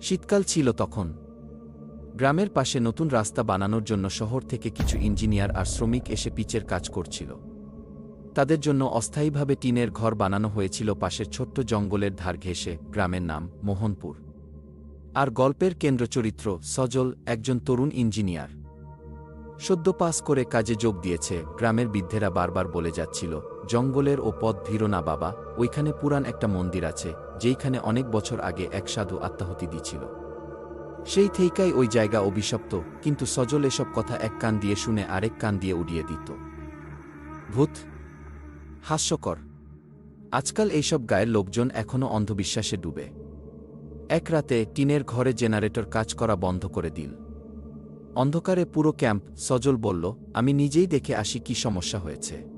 শীতকাল ছিল তখন। গ্রামের পাশে নতুন রাস্তা বানানোর জন্য শহর থেকে কিছু ইঞ্জিনিয়ার আর শ্রমিক এসে পিচের কাজ করছিল। তাদের জন্য অস্থায়ীভাবে টিনের ঘর বানানো হয়েছিল পাশের ছোট্ট জঙ্গলের ধার ঘেঁষে, গ্রামের নাম মোহনপুর। আর গল্পের কেন্দ্রচরিত্র সজল একজন তরুণ ইঞ্জিনিয়ার। সদ্য পাস করে কাজে যোগ দিয়েছে, গ্রামের বৃদ্ধেরা বারবার বলে যাচ্ছিল জঙ্গলের ও পথ ধীর না বাবা, ওইখানে পুরান একটা মন্দির আছে, যেইখানে অনেক বছর আগে এক সাধু আত্মাহতি দিছিল সেই থেইকাই ওই জায়গা অভিশপ্ত, কিন্তু সজল এসব কথা এক কান দিয়ে শুনে আরেক কান দিয়ে উড়িয়ে দিত। ভূত! হাস্যকর! আজকাল এইসব গায়ের লোকজন এখনও অন্ধবিশ্বাসে ডুবে। এক রাতে টিনের ঘরে জেনারেটর কাজ করা বন্ধ করে দিল। অন্ধকারে পুরো ক্যাম্প সজল বলল, আমি নিজেই দেখে আসি কি সমস্যা হয়েছে।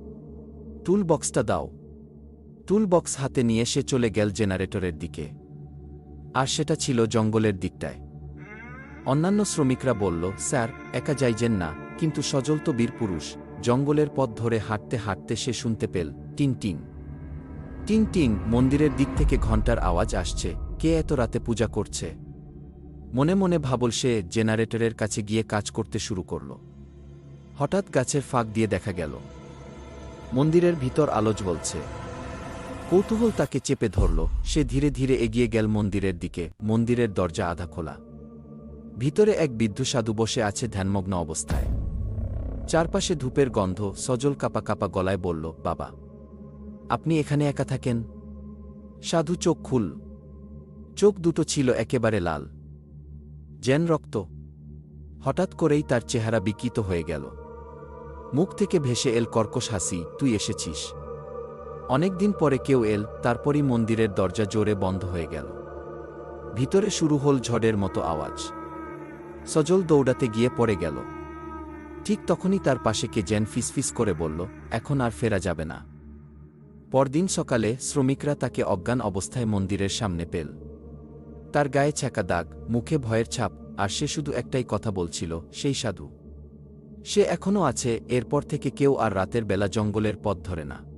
টুল বক্সটা দাও। টুল বক্স হাতে নিয়ে সে চলে গেল জেনারেটরের দিকে। আর সেটা ছিল জঙ্গলের দিকটায়। অন্যান্য শ্রমিকরা বলল, স্যার, একা যাইজেন না, কিন্তু সজল তো বীর পুরুষ। জঙ্গলের পথ ধরে হাঁটতে হাঁটতে সে শুনতে পেল টিং টিং টিং টিং মন্দিরের দিক থেকে ঘণ্টার আওয়াজ আসছে, কে এত রাতে পূজা করছে? মনে মনে ভাবল সে জেনারেটরের কাছে গিয়ে কাজ করতে শুরু করল। হঠাৎ গাছের ফাঁক দিয়ে দেখা গেল মন্দিরের ভিতর আলো জ্বলছে। কৌতূহল তাকে চেপে ধরল। সে ধীরে ধীরে এগিয়ে গেল মন্দিরের দিকে। মন্দিরের দরজা আধা খোলা। ভিতরে এক বৃদ্ধ সাধু বসে আছে ধ্যানমগ্ন অবস্থায়। চারপাশে ধূপের গন্ধ, সজল কাপা কাপা গলায় বলল, বাবা, আপনি এখানে একা থাকেন? সাধু চোখ খুল চোখ দুটো ছিল একেবারে লাল। জেন রক্ত। হঠাৎ করেই তার চেহারা বিকৃত হয়ে গেল। মুখ থেকে ভেসে এল, কর্কশ হাসি, তুই এসেছিস। অনেকদিন পরে কেউ এল, তারপরই মন্দিরের দরজা জোরে বন্ধ হয়ে গেল। ভিতরে শুরু হল ঝড়ের মতো আওয়াজ। সজল দৌড়াতে গিয়ে পড়ে গেল। ঠিক তখনই তার পাশে কে জেন ফিসফিস করে বলল, এখন আর ফেরা যাবে না। পরদিন সকালে শ্রমিকরা তাকে অজ্ঞান অবস্থায় মন্দিরের সামনে পেল। তার গায়ে ছ্যাঁকা দাগ, মুখে ভয়ের ছাপ, আর সে শুধু একটাই কথা বলছিল, সেই সাধু। সে এখনও আছে এরপর থেকে কেউ আর রাতের বেলা জঙ্গলের পথ ধরে না।